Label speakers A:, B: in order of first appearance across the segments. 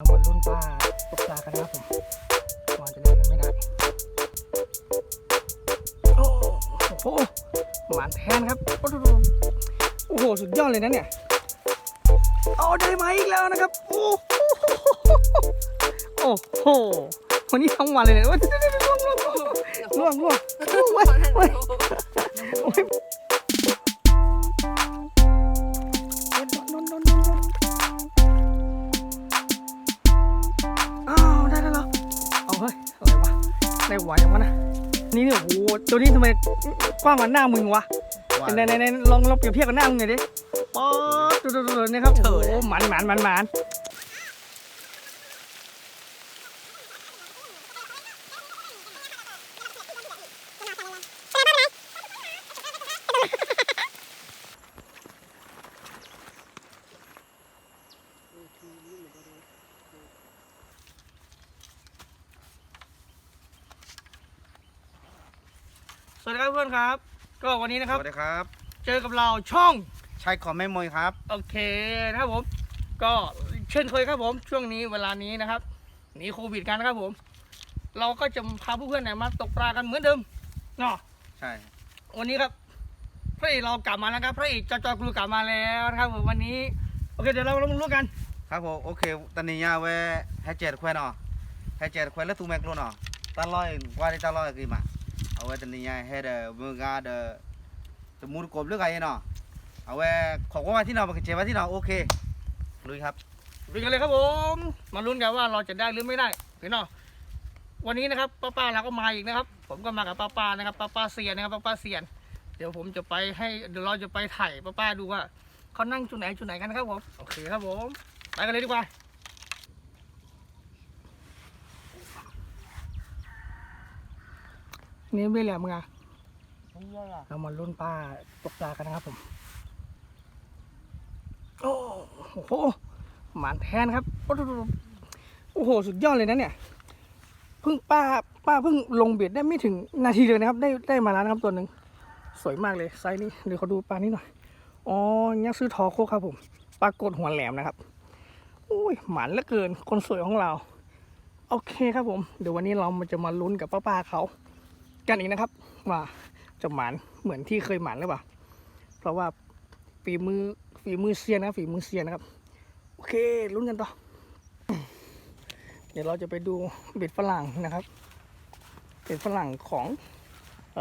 A: เรามาลุ้นปลาตกปลากันนะครับผมก่อนจะได้หรือไม่ได้โอ้โหหมานแทนครับ โอ้โห สุดยอดเลยนะเนี่ยเอาได้ไหมอีกแล้วนะครับ โอ้โหโอ้โหวันนี้ทั้งวันเลยเนี่ยว่าล่วงล่วงล่วงล่วงล่วงเว้ย นี่เนี่ยโอ้โหตัวนี้ทำไมกว้างกว่าหน้ามึงวะไหนไหนไหนลองลองเปรียบเทียบกับหน้ามึงหน่อยดิป๊อดดูดูดูดูนะครับโอ้โหหมันหมันหมันหมันสวัสดีครับเพื่อ นครับ ก็วันนี้นะ
B: ส
A: ครับ
B: วัสดีครับ
A: เจอกับเราช่อง
B: ชายขอแม่มวยครับ
A: โอเคนะครับผม ก็เช่นเคยครับผม ช่วงนี้เวลานี้นะครับหนีโควิดกันนะครับผม เราก็จะพาเพื่อนๆเนี่ยมาตกปลากันเหมือนเดิมเนาะ
B: ใช่
A: วันนี้ครับพระเอกเรากลับมาแล้วครับพระเอกจอจอกลูกลับมาแล้วนะครับผมวันนี้โอเคเดี๋ยวเราเรามารู้กัน
B: ครับผมโอเคตอนนี้ยาเวแฮเจ็ดแควนอแฮเจ็ดแควนแล้วตูแมกโลนอตาลอยว่าได้ตาลอยกี่มา เอาไว้ตอนนี้ยาเฮเดมือกาเดตมูรกบเลือกไงเนาะเอาไว้ขอว่าที่นอมาเจว่าที่นอโอเคลุยครับ
A: ดูกันเลยครับผมมาลุ้นกันว่าเราจะได้หรือไม่ได้เห็นเนาะวันนี้นะครับป้าป้าเราก็มาอีกนะครับ ผมก็มากับป้าป้านะครับป้าป้าเซียนนะครับป้าป้าเซียน เดี๋ยวผมจะไปให้เดี๋ยวเราจะไปถ่ายป้าป้าดูว่าเขานั่งจุดไหนจุดไหนกันครับผมโอเคครับผมไปกันเลยดีกว่า นี่ไม่แหลมมึงอะเรามาลุ้นปลาตกปลากันนะครับผม โอ้โหหมานแทนครับโอ้โหโอ้โห สุดยอดเลยนะเนี่ย เพิ่งป้าป้าเพิ่งลงเบ็ดได้ไม่ถึงนาทีเลยนะครับ ได้ได้มาแล้วนะครับตัวหนึ่งสวยมากเลยไซส์นี้เดี๋ยวเขาดูปลานี้หน่อย อ๋อยักษ์ซื้อทอโคกครับผม ปลากดหัวแหลมนะครับอุ้ยหมานเหลือเกิน คนสวยของเรา โอเคครับผม เดี๋ยววันนี้เรามาจะมาลุ้นกับป้าป้าๆเขา กันอีกนะครับ ว่าจะหมานเหมือนที่เคยหมานหรือเปล่า เพราะว่าฝีมือฝีมือเซียนนะฝีมือเซียนนะครับ โอเคลุ้นกันต่อ เดี๋ยวเราจะไปดูเบ็ดฝรั่งนะครับเบ็ดฝรั่งของเอ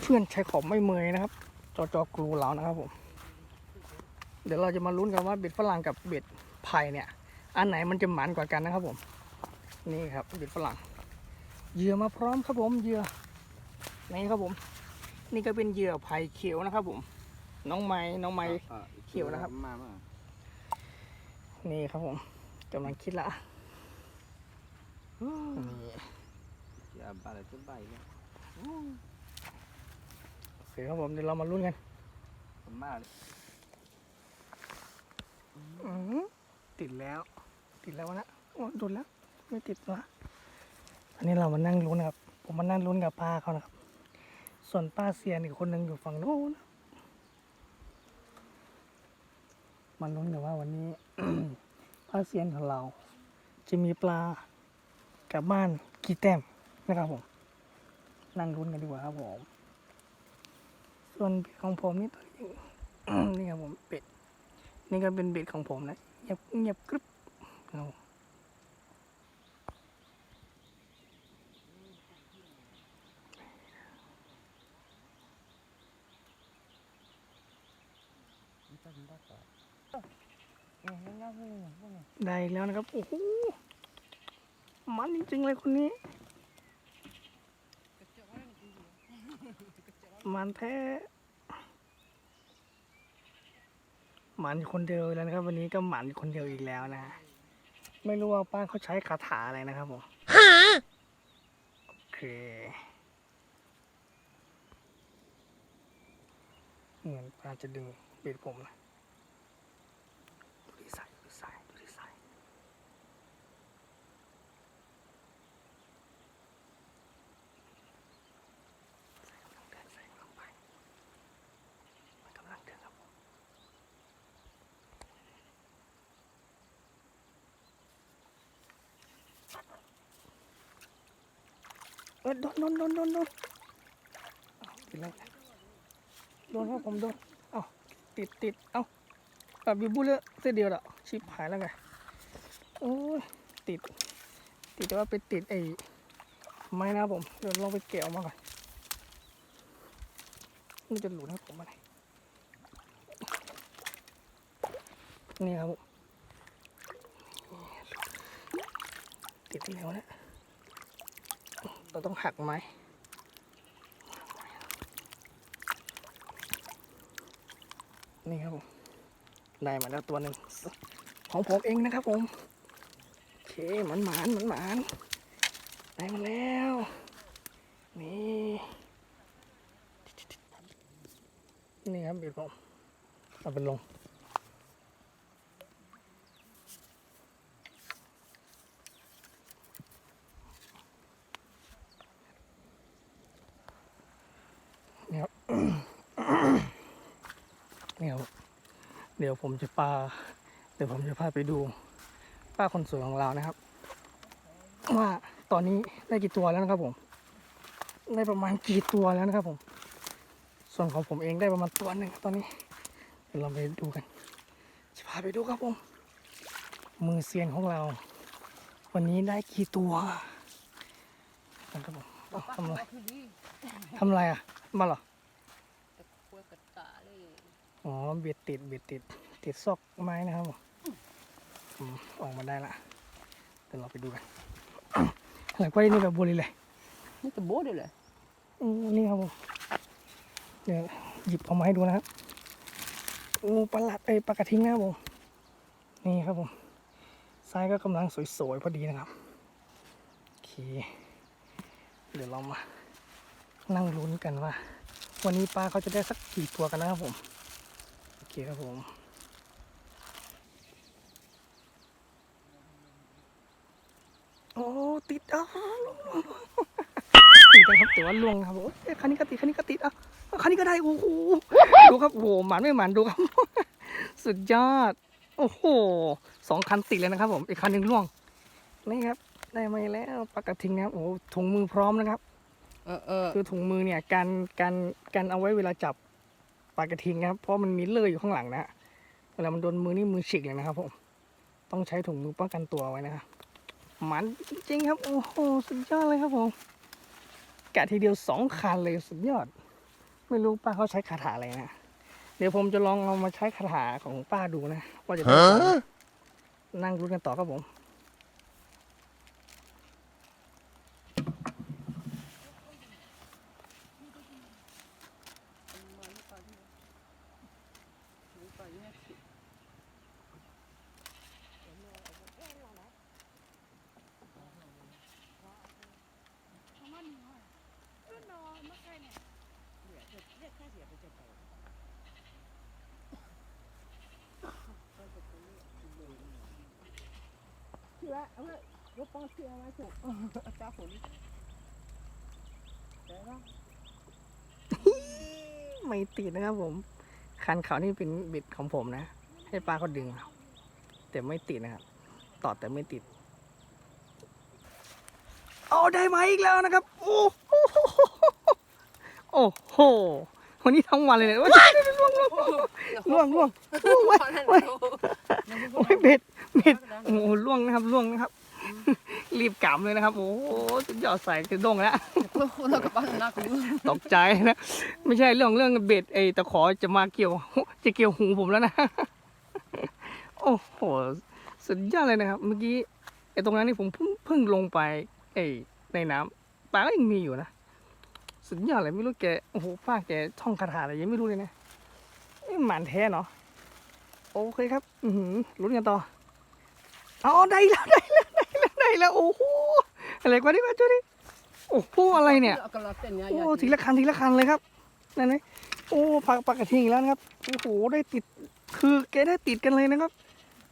A: เพื่อนใช้ของไม่เมยนะครับ จอจอกรูเรานะครับผม เดี๋ยวเราจะมาลุ้นกันว่าเบ็ดฝรั่งกับเบ็ดไผ่เนี่ย อันไหนมันจะหมันกว่ากันนะครับผม นี่ครับเบ็ดฝรั่ง เหยื่อมาพร้อมครับผมเหยื่อนี่ครับผม นี่ก็เป็นเหยื่อไผ่เขียวนะครับผม น้องไม้น้องไม้เขียวนะครับ
B: มามา
A: นี่ครับผมกำลังคิดละนี่
B: อย่าบาดจุดใบเลย
A: โอเคครับผมเดี๋ยวเรามาลุ้นกัน
B: มาเลย
A: อื้อหือติดแล้ว ติดแล้ววะนะโอ้โดนแล้ว ไม่ติดละ อันนี้เรามานั่งลุ้นนะครับ ผมมานั่งลุ้นกับป้าเขานะครับ ส่วนป้าเซียนอีกคนหนึ่งอยู่ฝั่งโน้นะมาลุ้นกันว่าวันนี้ป้าเซียนของเรา จะมีปลากลับบ้านกี่แต้มนะครับผม นั่งลุ้นกันดีกว่าครับผม ส่วนเบ็ดของผมนี่ตัวนี้นี่ครับผมเป็ด นี่ก็เป็นเบ็ดของผมนะเงียบเงียบกรึบเอา ได้อีกแล้วนะครับโอ้โหมันจริงๆเลยคนนี้ มันแท้หมันคนเดียวแล้วนะครับ วันนี้ก็หมันคนเดียวอีกแล้วนะ ไม่รู้ว่าป้าเขาใช้คาถาอะไรนะครับผมโอเค เหมือนป้าจะดึงเบ็ดผมนะดูที่สายดูที่สายดูที่สายใส่กำลังเดินใส่กำลังไปมันกำลังเดินครับผม อโดนโดนโดนโดนโดนอ้าวติดแล้วโดนครับผมโดน เอาติดติดเอ้าอะบิวบูเลอเส้นเดียวละชิบหายแล้วไง โอ้ยติด ติดแต่ว่าไปติดไอ้ไม้นะครับผม เดี๋ยวลองไปแกะออกมาก่อนมันจะหลุดครับผมอะไรนี่ครับผมติดที่ไหนะ เราต้องหักไหมนี่ครับผมได้มาแล้วตัวหนึ่งของผมเองนะครับผมโอเคหมันหมานหมันหมานได้มาแล้ว นี่นี่ครับเบ็ดผมเอาไปลง นี่ครับ นี่ครับ เดี๋ ยวผมจะปาเดี๋ยวผมจะพาไปดู ป้าคนสวยของเรานะครับ ว่าตอนนี้ได้กี่ตัวแล้วนะครับผม ได้ประมาณกี่ตัวแล้วนะครับผม ส่วนของผมเองได้ประมาณตัวหนึ่งตอนนี้เดี๋ยวเราไปดูกัน จะพาไปดูครับผม มือเซียนของเรา วันนี้ได้กี่ตัวนะครับผมทำอะไรทำอะไรอะ มาเหรออ๋อเบียดติดเบียดติด ติดซอกไม้นะครับผมอืมออกมาได้ละเดี๋ยวเราไปดูกันหลังกว่านี่แบบบุรีเลย
C: นี่ตัวโบ้เลยเหรอ
A: อืมนี่ครับผมเดี๋ยวหยิบออกมาให้ดูนะครับงูปลาหลัดไอยปลากระทิงนะครับผมนี่ครับผมซ้ายก็กำลังสวยๆพอดีนะครับโอเคเดี๋ยวเรามานั่งลุ้นกันว่า วันนี้ปลาเขาจะได้สักกี่ตัวกันนะครับผมโอเคครับผม โอ้ ติดอะติดนะครับแต่ว่าล่วงนะครับโอ้ยคันนี้ก็ติดคันนี้ก็ติดอะคันนี้ก็ได้โอ้โหดูครับโอ้โหหมันไม่หมันดูครับ สุดยอด โอ้โหสองคันติดเลยนะครับ ผมอีกคันหนึ่งล่วงนี่ครับ ได้มาแล้วปลากระทิงนะครับโอ้โหถุงมือพร้อมนะครับ
C: เออเออ
A: คือถุงมือเนี่ยการการการเอาไว้เวลาจับปลากระทิงนะครับ เพราะมันมีเลอยอยู่ข้างหลังนะฮะเวลามันโดนมือนี่มือฉีกเลยนะครับผมต้องใช้ถุงมือป้องกันตัวไว้นะครับห มันจริงๆครับ โอ้โห สุดยอดเลยครับผมกะทีเดียวสองคันเลยสุดยอด ไม่รู้ป้าเขาใช้คาถาอะไรนะ เดี๋ยวผมจะลองเอามาใช้คาถาของป้าดูนะว่าจะได้ผลไหมนั่งรู้นกันต่อครับผม
C: เชื่อเอาไว้ยกป้องเชื่อไว้ถูกจ้าฝนแต่ว่า
A: ไม่ติดนะครับผมคันเขานี่เป็นบิดของผมนะ ให้ป้าเขาดึงแต่ไม่ติดนะครับต่อแต่ไม่ติดเอาได้ไหมอีกแล้วนะครับ โอ้โห วันนี้ทั้งวันเลยเนี่ยโอ้ยล่วงล่วงล่วงล่วงไว้ไว้โอ้ยเบ็ดเบ็ดโอ้โหล่วงนะครับล่วงนะครับ รีบกำเลยนะครับ โอ้โหสุดยอดใส่กระด้งแล้ว
C: เรากับป้าหน้ากู
A: ตกใจนะ ไม่ใช่เรื่องเรื่องเบ็ดไอ้ตะขอจะมาเกี่ยว จะเกี่ยวหูผมแล้วนะ โอ้โหสุดยอดเลยนะครับ เมื่อกี้ไอ้ตรงนั้นนี่ผมเพิ่งเพิ่งลงไปไอ้ในน้ำปลาก็ยังมีอยู่นะ สุดยอดเลยไม่รู้แกโอ้โหป้าแกท่องคาถาอะไรยังไม่รู้เลยนะเอ้หมันแท้เนาะโอเคครับ อืลุ้นกันต่อเอาได้แล้วได้แล้วได้แล้วได้แล้วโอ้โหอะไรกว่านี้มาจุดิโอ้โหอะไรเนี่ย
C: ก็รอเต้นเนี่ย
A: โอ้ทีละคันทีละคันเลยครับนั่นไงโอ้ปากปากกระทิงอีกแล้วนะครับโอ้โหได้ติดคือแกได้ติดกันเลยนะครับ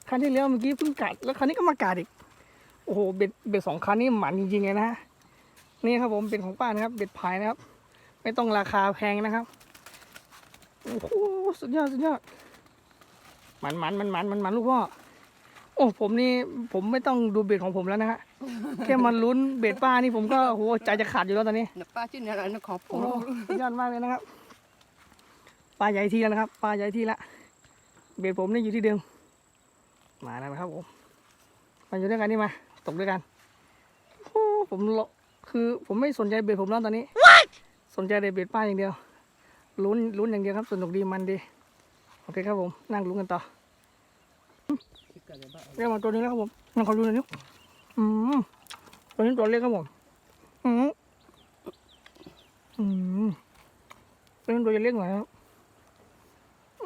A: คันที่แล้วเมื่อกี้เพิ่งกัดแล้วคันนี้ก็มากัดอีกโอ้โหเบ็ดเบ็ดสองคันนี่หมันจริงๆเลยนะฮะ นี่ครับผมเบ็ดของป้านะครับ เบ็ดพายนะครับ ไม่ต้องราคาแพงนะครับโอ้โหสุดยอดสุดยอดหมันหมันหมันหมันหมันหมันลูกพ่อโอ้ผมนี่ผมไม่ต้องดูเบ็ดของผมแล้วนะฮะแค่มาลุ้นเบ็ดป้านี่ผมก็โอ้โหใจจะขาดอยู่แล้วตอนนี้
C: นักป้าชื่อเนี่ยนักของผ
A: โอ้
C: ม
A: โหสุดยอดมากเลยนะครับปลาใหญ่ทีแล้วนะครับปลาใหญ่ทีละเบ็ดผมนี่อยู่ที่เดิมมาแล้วนะครับผมมาอยู่ด้วยกันนี่มาตกด้วยกันโอ้ผมรอ คือผมไม่สนใจเบ็ดผมแล้วตอนนี้สนใจแต่เบ็ดป้าอย่างเดียว ลุ้นลุ้นอย่างเดียวครับ สนุกดีมันดี โอเคครับผม นั่งลุ้นกันต่อเรียกมาตัวนี้แล้วครับผมนั่งขอดูหน่อยนิ้วอืมตัวนี้ตัวเล็กครับผม อืมอืมตัวนี้ตัวจะเล็กหน่อยครับ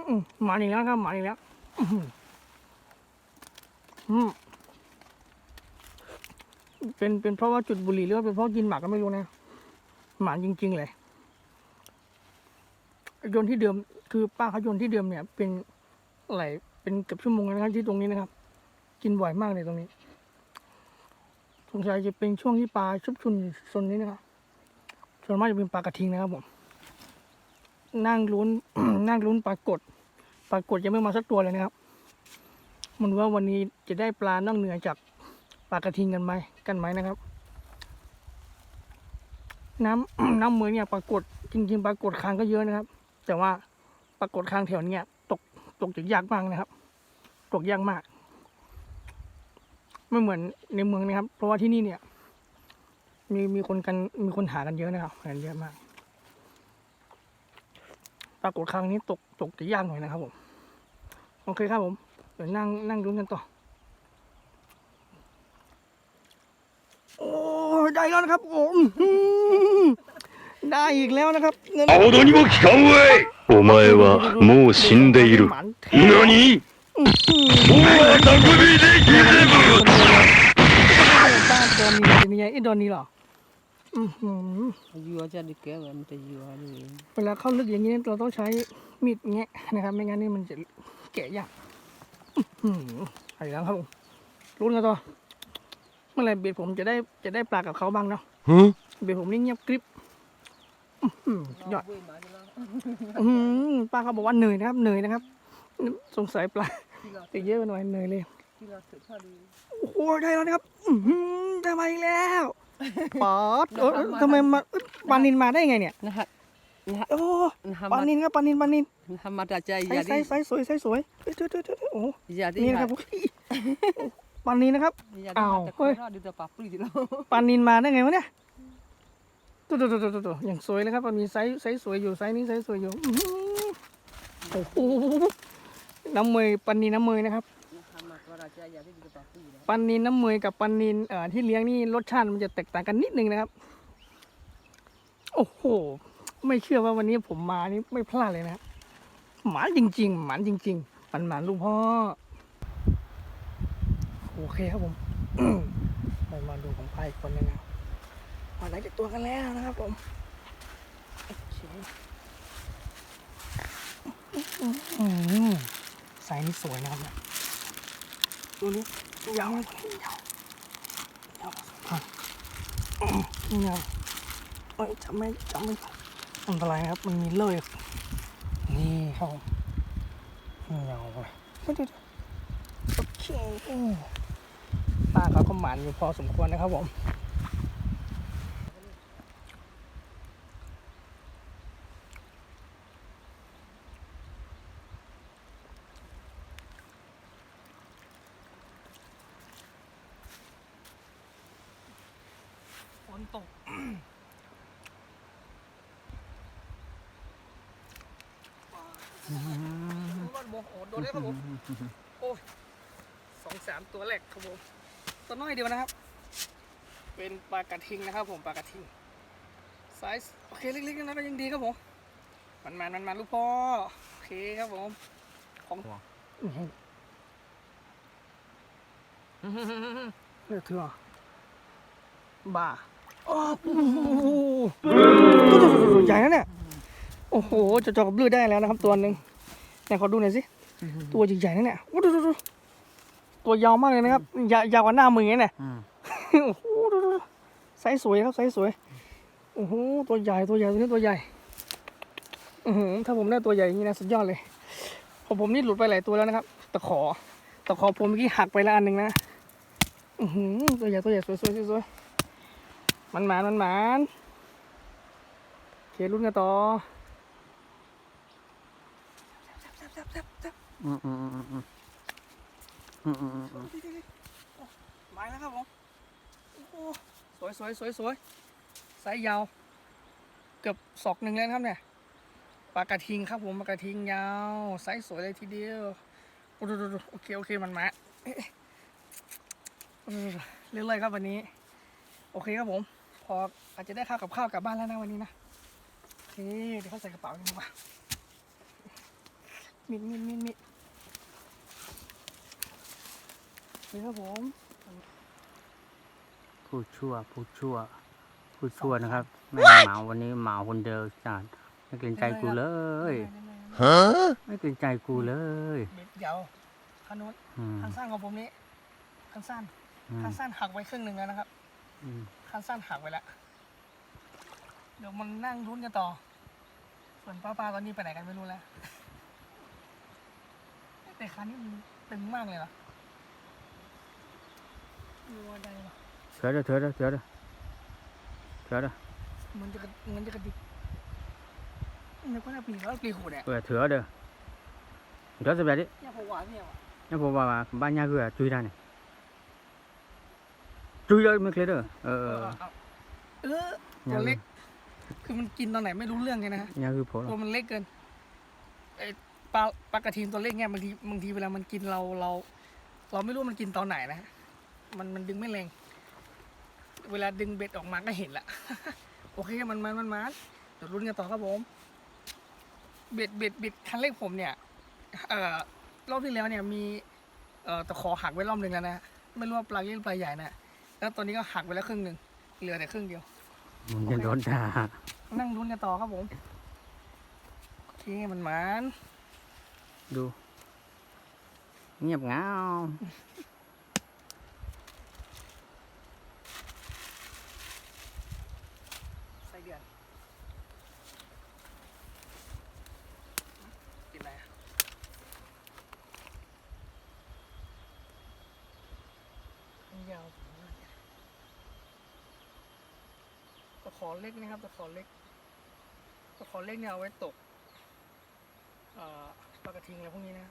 A: อืมหมาอีกแล้วครับหมาอีกแล้ว อื้อหืออืม เป็นเป็นเพราะว่าจุดบุหรี่หรือว่าเป็นเพราะกินหมากก็ไม่รู้นะหมาจริง ๆ เลยโยนที่เดิม คือป้าเขาโยนที่เดิมเนี่ย เป็นอะไรเป็นเกือบชั่วโมงนะครับที่ตรงนี้นะครับ กินบ่อยมากเลยตรงนี้สงสัยจะเป็นช่วงที่ปลาชุบชุนอยู่โซนนี้นะครับส่วนมากจะเป็นปลากระทิงนะครับผมนั่งลุ้นนั่งลุ้นปลากดปลากดยังไม่มาสักตัวเลยนะครับ มันว่าวันนี้จะได้ปลานอกเหนือจากปลากระทิงกันไหม กันไหมนะครับ น้ำน้ำเมือเนี่ยปลากดจริง ๆปลากดคางก็เยอะนะครับ แต่ว่าปลากดคางแถวเนี้ยตกตกจะยากมากนะครับ ตกยากมากไม่เหมือนในเมืองนะครับ เพราะว่าที่นี่เนี่ย มีมีคนกันมีคนหากันเยอะนะครับหากันเยอะมาก ปรากฏครั้งนี้ตกตกจะยากหน่อยนะครับผม โอเคครับผม เดี๋ยวนั่งนั่งดูกันต่อ โอ้ได้แล้วนะครับโอ้อื้อหือได้อีกแล้วนะครับเงิน
D: 青戸にも聞かんわいお前はもう死んでいる
A: หมันแท้
D: 何
A: อื้อหือ
D: お前は匠できれぶ
A: บ้านตัวมีเป็นยังไงไอ้โดนนี้เหรออือหือ
C: ยูจะดีแก่แบบมันจะยูอะไร
A: เวลาเข้าลึกอย่างนี้เราต้องใช้มีดแงะนะครับ ไม่งั้นนี่มันจะแกะยากอื้อหือไปแล้วครับผมรุ้นกันต่อเ มื่อไหรเบ็ดผมจะได้จะได้ปลากับเขาบ้างเนาะเบ็ดผมนี่เงียบกริบอื้อหือยอดอื้อหือป้าเขาบอกว่าเหนื่อยนะครับเหนื่อยนะครับ สงสัยปลาจะเยอะไปหน่อยเหนื่อยเลยโอ้โหได้แล้วนะครับอื้อหือได้มาอีกแล้วป๊อดเออทำไมมาเอ้ยปลานินมาได้ไงเนี่ย
C: นะฮะนะฮะ
A: โอ้
C: นะฮะ
A: ปลานินครับปลานินปลานิน
C: นะฮะมาจากใจ
A: ไซ
C: ยา
A: ส์ไซ
C: ดี
A: ส์ไซส์สวยไซส์สวยเอ้ยเจ้าเจ้าเจ้าโอ้โห
C: ยาดี
A: นี่นะครับ ปลานินนะครับ
C: ยา
A: อ้า
C: ดี
A: ว
C: แต่
A: เฮ้ย
C: ก็ดีแต่ปากปลื้มแล้ว
A: ปลานินมาได้ไงวะเนี่ยตัวตัวตัวตัวตัวอย่างสวยเลยครับมันมีไซส์ไซส์สวยอยู่ไซส์นี้ไซส์สวยอยู่อื้อหือโอ้โหน้ำเมยปลานินน้ำเมยนะครับ
C: มาก็ราชายาดีแต่ปากปลื้มแล้ว
A: ปลานินน้ำเมยกับปลานินเอ่อที่เลี้ยงนี่รสชาติมันจะแตกต่างกันนิดนึงนะครับ โอ้โห ไม่เชื่อว่าวันนี้ผมมานี่ไม่พลาดเลยนะครับหมานจริง ๆ หมานจริง ๆ ปันหมานลูกพ่อ โอเคครับผมไปมาดูของพายอีกคนหนึงนะมาได้จากตัวกันแล้วนะครับผมโอเคสายนี้สวยนะครับเนี่ยตัวนี้ยาวเลยยาวยาวพอสมควรนี่นะเอ้ยจำไม่จำไม่อันตรายนะครับ มันมีเลื่อยนี่ครับผมยาวเลยเดี๋ยวๆโอเค ป้าเขาก็หมันอยู่พอสมควรนะครับผมฝนตกมันโมโหโดนได้ครับผม โอ้ยสองสามตัวแรกครับผม ตัวน้อยเดียวนะครับ เป็นปลากระทิงนะครับ ผมปลากระทิงไซส์โอเคเล็กๆนะก็ยังดีครับผมมันมันมันมันลูกพ่อโอเคครับผมของอื้อหือเลือกเถื่อบ้าโอ้โหใหญ่นะเนี่ยโอ้โหจะจอกบลือได้แล้วนะครับตัวหนึ่งไหนขอดูหน่อยสิตัวใหญ่ๆนะเนี่ยโอ้ดูดูดู ตัวยาวมากเลยนะครับ ยาวยาวกว่าหน้ามือเนี่ยโอ้โหดูดูดูไซส์สวยครับไซส์สวยโอ้โหตัวใหญ่ตัวใหญ่ตัวนี้ตัวใหญ่อือหือถ้าผมได้ตัวใหญ่อย่างนี้นะสุดยอดเลยของผมนี่หลุดไปหลายตัวแล้วนะครับตะขอตะขอผมเมื่อกี้หักไปแล้วอันหนึ่งนะอือหือตัวใหญ่ตัวใหญ่สวยสวยสวยสวยมันหมานมันหมานโอเครุ่นกันต่อ
E: อืมอืมอืมอืมอื มอืมอืมอืมอืม
A: หมาแล้วครับผมโอ้โหสวยสวยสวยสวยไซส์ยาว เกือบศอกหนึ่งเลยนะครับเนี่ยปลากระทิงครับผมปลากระทิงยาวไซส์สวยเลยทีเดียวโอ้โหโอเคโอเคมันมาเอ๊ะเรื่อยๆครับวันนี้ โอเคครับผม พออาจจะได้ข้าวกับข้าวกลับบ้านแล้วนะวันนี้นะโอเคเดี๋ยวเขาใส่กระเป๋ากันดีกว่ามิดมิดมิดมิด นี่ครับผม
E: ผู้ชั่วผู้ชั่วผู้ชั่วนะครับแม่เหมาวันนี้เหมาคนเดียวจัดไม่เกรงใจกูเลยไม่เกรงใจกูเลย
A: เบ็ดยาวคันนู้น
E: อืม
A: คันสั้นของผมนี้คันสั้น
E: อืม
A: คันสั้นหักไว้ครึ่งหนึ่งแล้วนะครับ
E: อืม
A: คันสั้นหักไว้แล้วเดี๋ยวมันนั่งรุ้นกันต่อ ส่วนป้าปาตอนนี้ไปไหนกันไม่รู้แล้วแต่คันนี้มันตึงมากเลยเห รอรัวใดวะ
E: เถื่อเด้อเถื่อเด้อเถื่อเด้อเถื่อเด้อ
A: มันจะกระมันจะกระดิกนึกว่าน่าปีแล้วปีหูเนี่ย
E: เออเถื่อเด้อเถื่อสบายดิ
A: เนี่ยผมหวานเนี่ยวะ
E: นี่ผมว่าบ้านยาคือจุยได้เนี่ยจุยเลยไม่เคยเด้อเอ
A: เอ
E: อ
A: อเอาเออตัวเล็ก คือมันกินตอนไหนไม่รู้เรื่องไงนะฮะ
E: ยาคือผม
A: ตัวมันเล็กเกินไอปลาปลากระทิงตัวเล็กเนี่ยบางทีบางทีเวลามันกินเราเรา เราไม่รู้มันกินตอนไหนนะ มันมันดึงไม่แรง เวลาดึงเบ็ดออกมาก็เห็นละ โอเคมันมันมันมันเดี๋ยวรุ้นกันต่อครับผม เบ็ดเบ็ดเบ็ดคันเล็กผมเนี่ย เอ่อรอบที่แล้วเนี่ยมีเอ่อตะขอหักไว้รอบหนึ่งแล้วนะ ไม่รู้ว่าปลาเล็กหรือปลาใหญ่นะ แล้วตอนนี้ก็หักไปแล้วครึ่งหนึ่งเหลือแต่ครึ่งเดียว
E: มึงจะโดนด่า
A: นั่งรุ้นกันต่อครับผม โอเคมันมัน
E: ดู เงียบเหงา
A: ไส้เดือนกินอะไรอะมันยาวมากเนี่ยตะ ขอเล็กนะครับตะขอเล็กตะขอเล็กเนี่ยเอาไว้ตกปลากระทิงอะไรพวกนี้นะ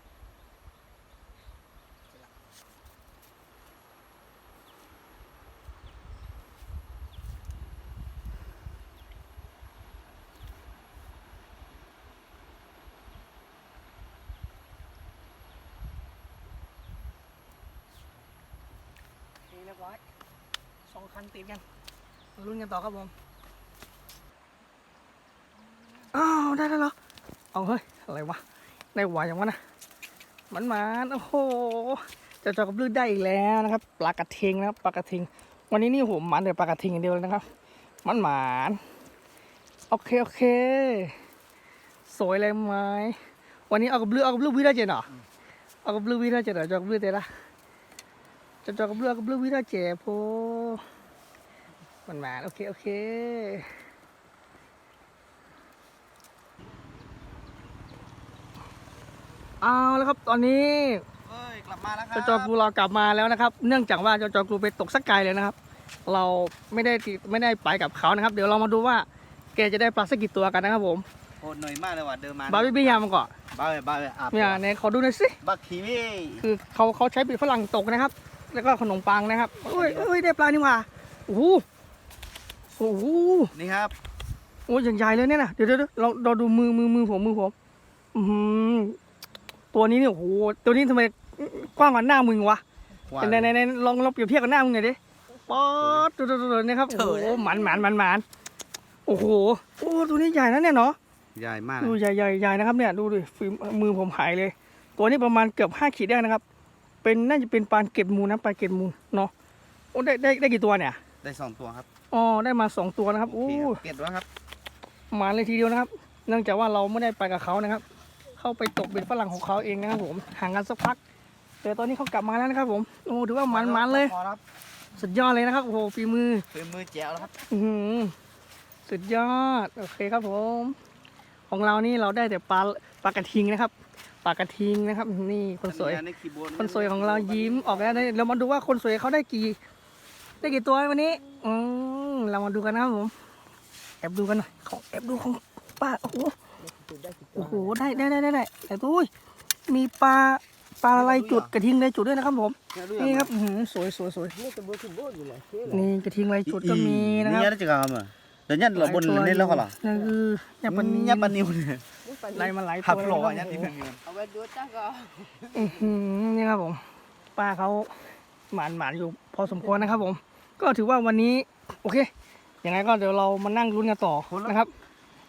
A: โอเคเรียบร้อยสองคันติดกันลุ้นกันต่อครับผม อ้าว ได้แล้วเหรอ เอาเฮ้ย อะไรวะได้หวายอย่างวะนะ มันมานโอ้โหจะจอกับลืดได้อีกแล้วนะครับ ปลากระเทงนะครับ ปลากระเทงวันนี้นี่ผมมันแต่ปลากระเทงอย่างเดียวเลยนะครับ มันหมานโอเคโอเค สวยเลยไหมวันนี้เอากับเลือเอากับเลือวิราเจนเหรอเอากับเลือวิราเจนเหรอจอกับเลือเตละจะจอกับเลือกับเลือวิราเจโพมันหมานโอเคโอเค เอาแล้วครับตอนนี้
B: เอ้ยกลับมาแล้วครั
A: เจ้าจอกูเรากลับมาแล้วนะครับ เนื่องจากว่าเจ้าจอกูไปตกสักไกลเลยนะครับ เราไม่ได้ติดไม่ได้ไปกับเขานะครับ เดี๋ยวเรามาดูว่าแกจะได้ปลาสักกี่ตัวกันนะครับผม
B: โหดหน่อยมากเลยว่ะเดินมา
A: บาร์บี้บี้ยามาก่อน
B: บ้าเลยบ้าเลยอาบ
A: เนี่ยไหนขอดูหน่อยสิ
B: บักคีวี่
A: คือเขาเขาใช้ปีกฝรั่งตกนะครับ แล้วก็ขนมปังนะครับเอ้ยเอ้ยได้ปลานี่หว่าโอ้โหโอ้โห
B: นี่ครับ
A: โอ้ยอย่างใหญ่เลยเนี่ยนะเดี๋ยวเดี๋ยวเดี๋ยวเราเราดูมือมือมือผมมือผมอือหือ ตัวนี้เนี่ยโอ้โหตัวนี้ทำไมกว้างกว่าหน้ามึงวะไหนไหนไหนลองลองเปรียบเทียบกับหน้ามึงหน่อยดิป๊อดดูดูดูดูนะครับโอ้โหหมันหมันหมันหมันโอ้โหโอ้ตัวนี้ใหญ่นะเนี่ยเนาะ
B: ใหญ่มาก
A: ดูใหญ่ใหญ่ใหญ่นะครับเนี่ยดูดิฝีมือผมหายเลย ตัวนี้ประมาณเกือบห้าขีดได้นะครับ เป็นน่าจะเป็นปลาเก็ดมูลนะปลาเก็ดมูลเนาะโอ้ได้ได้ได้กี่ตัวเนี่ย
B: ได้สองตัวครับ
A: อ๋อได้มาสองตัวนะครับโอ้
B: โอเคครับเก็บแล้วครับ
A: หมาเลยทีเดียวนะครับ เนื่องจากว่าเราไม่ได้ไปกับเขานะครับ เข้าไปตกเป็นฝรั่งของเขาเองนะครับผมห่างกันสักพัก แต่ตอนนี้เขากลับมาแล้วนะครับผมโอ้ถือว่ามันมันๆเลย
B: พอครับ
A: สุดยอดเลยนะครับโอ้โหฝีมือ
B: เป็นมือแจ๋วแล้วครับ
A: อื้อหือสุดยอด โอเคครับผม ของเรานี่เราได้แต่ปลาปลากระทิงนะครับปปลากระทิงนะครับ นี่คนสวย
B: ตะนิยาใขี้บ
A: คนสวยของเรายิ้มออกแล้วนะเรามาดูว่าคนสวยเขาได้กี่ ได้กี่ตัววันนี้ อืมเรามาดูกันนะครับผม แอบดูกันหน่อยของแอบดูของป้าโอ้โห โอ้โหได้ได้ได้ได้ได้แต่ตุ้ยมีปลาปลาอะไรจุดกระทิงอะไรจุดด้วยนะครับผมนี่ครับอื้อหือสวยสวยสวย
C: นี่จะเบอร์ถึงเบอร์อยู่เลยเชื่อ
A: นี่กระทิงอะไรจุดก็มีนะครับ
B: นี่ยจะกามอะเดี๋ยวยันเราบนนี่แล้วเหรอ
A: นั่นคือยับปันนี้
B: ยับปันนิ้วเนี่ย
C: นี่ไป
A: ไล่มาหลาย
B: หับ
A: ตัว
B: โผล่
A: แล้ว
B: อะยั
A: นะ
B: น
A: ค
B: นี่
A: รับ
B: เป็น
C: เอาไว้ดูจ้าก็
A: อื้อหือนี่ครับผมป้าเขาหมานหมานอยู่พอสมควรนะครับผม ก็ถือว่าวันนี้โอเคยังไงก็เดี๋ยวเรามานั่งลุ้นกันต่อนะครับ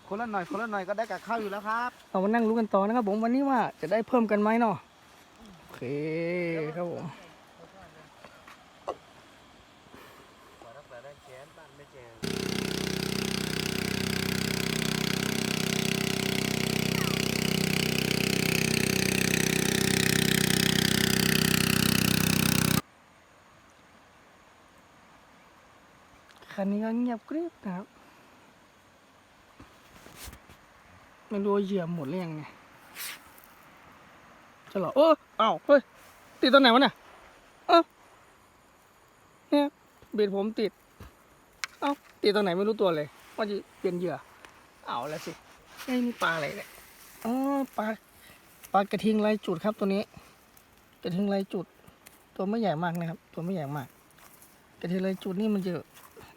B: คนละหน่อยคนละหน่อยก็ได้กับข้าวอยู่แล้วครับ
A: เรามานั่งรู้กันต่อนะครับผมวันนี้ว่าจะได้เพิ่มกันไหมเนาะโอเคครับผมคันนี้ก็เงียบกริบนะครับ ไม่รู้ว่าเหยื่อหมดหรือยังไงจะหรอเออเอ้าเฮ้ย ติดตอนไหนวะเนี่ยเอ้าเนี่ยเบ็ดผมติด เอ้าติดตอนไหนไม่รู้ตัวเลย ว่าจะเปลี่ยนเหยื่อ เอาแล้วสิไอ้นี่ปลาอะไรเนี่ยอ๋อปลาปลากระทิงลายจุดครับตัวนี้ กระทิงลายจุด ตัวไม่ใหญ่มากนะครับ ตัวไม่ใหญ่มาก กระทิงลายจุดนี่มันจะ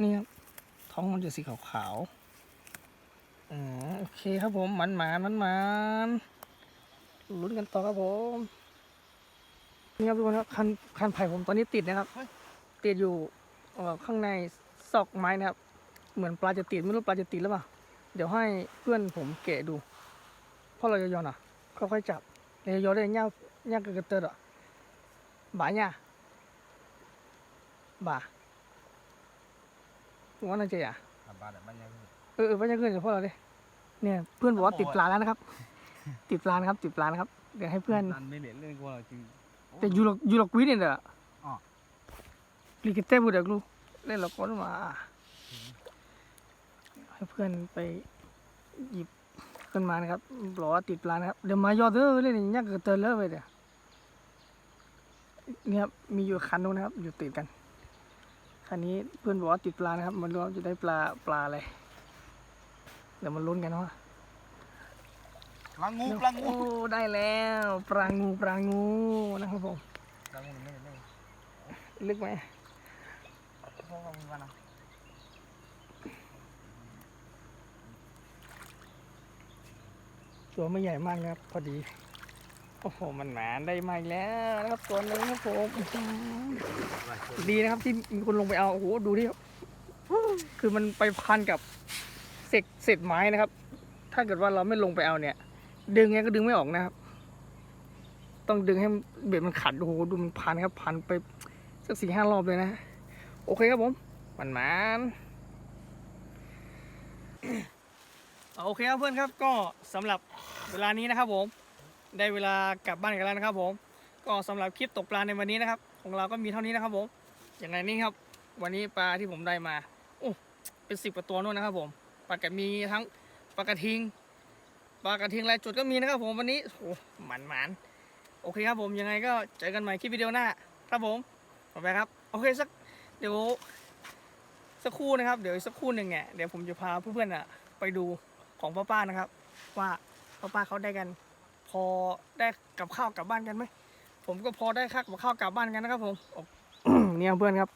A: นี่ครับท้องมันจะสีขาวๆ อืมโอเคครับผมหมันหมานมันหมานลุ้นกันต่อครับผมนี่ครับทุกคนครับคันคันไผ่ผมตอนนี้ติดนะครับ ติดอยู่เอ่อข้างในซอกไม้นะครับ เหมือนปลาจะติดไม่รู้ปลาจะติดหรือเปล่าเดี๋ยวให้เพื่อนผมแกะดูเพราะเราจะยอนอะค่อยๆจับเราจะยอนได้ย่าย่ากระเตอร์อะบ่าย่าบ่าว่าน่าจะอะเอ อเออว่าจะขึ้นกับพวกเราดิเนี่ยเพื่อนบอกว่าติดปลาแล้วนะครับ ติดปลานะครับติดปลานะครับเดี๋ยวให้เพื่อน
B: ไม่เหลือเรื่องกูจริง
A: แต่ยูโรยูโรกวินเนี่ยเด้อ
B: อ๋อ
A: ลิกิเต้บูเด็กลูกเล่นละครมา ให้เพื่อนไปหยิบขึ้นมานะครับบอกว่าติดปลานะครับเดี๋ยวมายอดเด้อเล่นอย่างเงี้ยก็เตือนเลยไปเดี๋ยวเนี่ยครับมีอยู่คันนู้นนะครับ อยู่ติดกันคันนี้เพื่อนบอกว่าติดปลานะครับมันรู้ว่าจะได้ปลาปลาอะไร เดี๋ยวมาลุ้นกันว่า
B: ปลางูปลางู
A: โอ้ได้แล้วปลางูปลางูนะครับผม
B: ปลางูไม่ไม่
A: ลึกไหม
B: พ่อมีวันนะ
A: ตัวไม่ใหญ่มากนะครับ พอดี โอ้โห มันหมาได้มาอีกแล้วนะครับตัวหนึงครับผมอื้อหือดีนะครับที่มีคนลงไปเอา โอ้โห ดูดิครับคือมันไปพันกับ เศษเศษไม้นะครับ ถ้าเกิดว่าเราไม่ลงไปเอาเนี่ย ดึงไงก็ดึงไม่ออกนะครับ ต้องดึงให้เบ็ดมันขัดโอ้โหดูมันพันครับพันไปสักสี่ห้ารอบเลยนะ โอเคครับผมมันมานโอเคครับเพื่อนครับก็สำหรับเวลานี้นะครับผม ได้เวลากลับบ้านกันแล้วนะครับ ผม ก็สำหรับคลิปตกปลาในวันนี้นะครับ ของเราก็มีเท่านี้นะครับผมอย่างไรนี่ครับ วันนี้ปลาที่ผมได้มาโอ้เป็นสิบกว่าตัวนู่นนะครับผม ปลากระมีทั้งปลากระทิงปลากระทิงลายจุดก็มีนะครับผมวันนี้โอ้หมันหมันโอเคครับผมยังไงก็เจอกันใหม่คลิปวิดีโอหน้า ครับผมต่อไปครับ โอเคสักเดี๋ยวสักครู่นะครับ เดี๋ยวสักครู่หนึ่งเนี่ยเดี๋ยวผมจะพาเพื่อนๆอะไปดูของป้าๆนะครับ ว่าป้าๆเขาได้กัน พอได้กับข้าวกลับบ้านกันไหมผมก็พอได้ค่ากับข้าวกลับบ้านกันนะครับผมเนี่ยเพื่อนครับ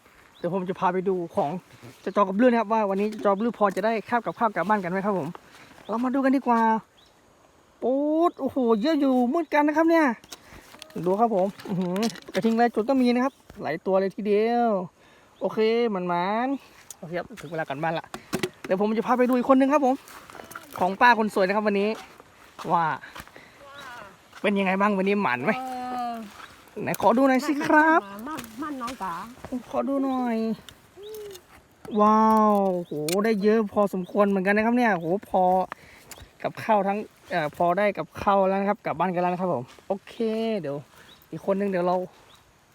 A: ดี๋ยวผมจะพาไปดูของจะจอกับเรื่องนะครับว่าวันนี้จอกับเรื่องพอจะได้ข้าวกับข้าวกลับบ้านกันไหมครับผม เรามาดูกันดีกว่าปูดโอ้โหเยอะอยู่เหมือนกันนะครับเนี่ย ดูครับผมอื้อหือกระทิงลายจุดก็มีนะครับ หลายตัวเลยทีเดียว โอเคมันมันๆโอเคครับถึงเวลากลับบ้านละเดี๋ยวผมจะพาไปดูอีกคนนึงครับผม ของป้าคนสวยนะครับวันนี้ ว่า เป็นยังไงบ้างวันนี้หมันไหม
C: เออ
A: ไหนขอดูหน่อยสิครับ
C: มั นมันน้องกา
A: ขอดูหน่อย ว้าวโหได้เยอะพอสมควรเหมือนกันนะครับเนี่ยโหพอกับข้าวทั้งเอ่อพอได้กับข้าวแล้วนะครับกลับบ้านกันแล้วนะครับผม โอเค เดี๋ยว อีกคนนึงเดี๋ยวเรา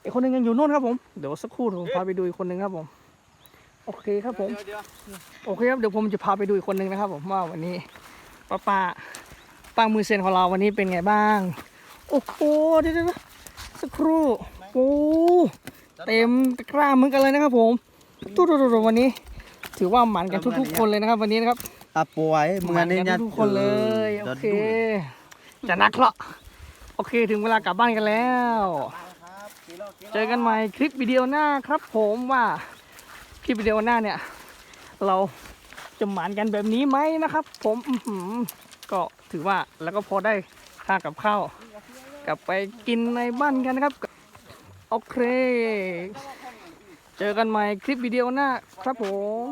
A: อีกคนนึงยังอยู่โน่นครับผมเดี๋ยวสักครู่ผมพาไปดูอีกคนนึงครับผม โอเคครับผม
B: เดี๋ยว
A: โอเคครับเดี๋ยวผมจะพาไปดูอีกคนนึงนะครับ ผมว่าวันนี้ป้าป้าป้ามือเซนของเราวันนี้เป็นไงบ้าง โอ้โหเดี๋ยวๆๆสักครู่โอ้ เต็มตะกร้าเหมือนกันเลยนะครับผมตุ๊ดๆๆวันนี้ ถือว่าหมันกันทุกๆ คนเลยนะครับ วันนี้นะครับ
B: อะป่วยมึงอันนี้
A: ห
B: ญา
A: กั
B: ติ
A: ทุกคนเลยโอเค
B: จะดู
A: จะนักละโอเคถึงเวลากลับบ้านกันแล้ว เจอกันใหม่คลิปวิดีโอหน้าครับผมว่าคลิปวิดีโอหน้าเนี่ย เราจะหมานกันแบบนี้ไหมนะครับ ผมอื้อหือก็ถือว่าแล้วก็พอได้ค่ากับข้าวกลับไปกินในบ้านกันนะครับ โอเค เจอกันใหม่คลิปวิดีโอหน้าครับผม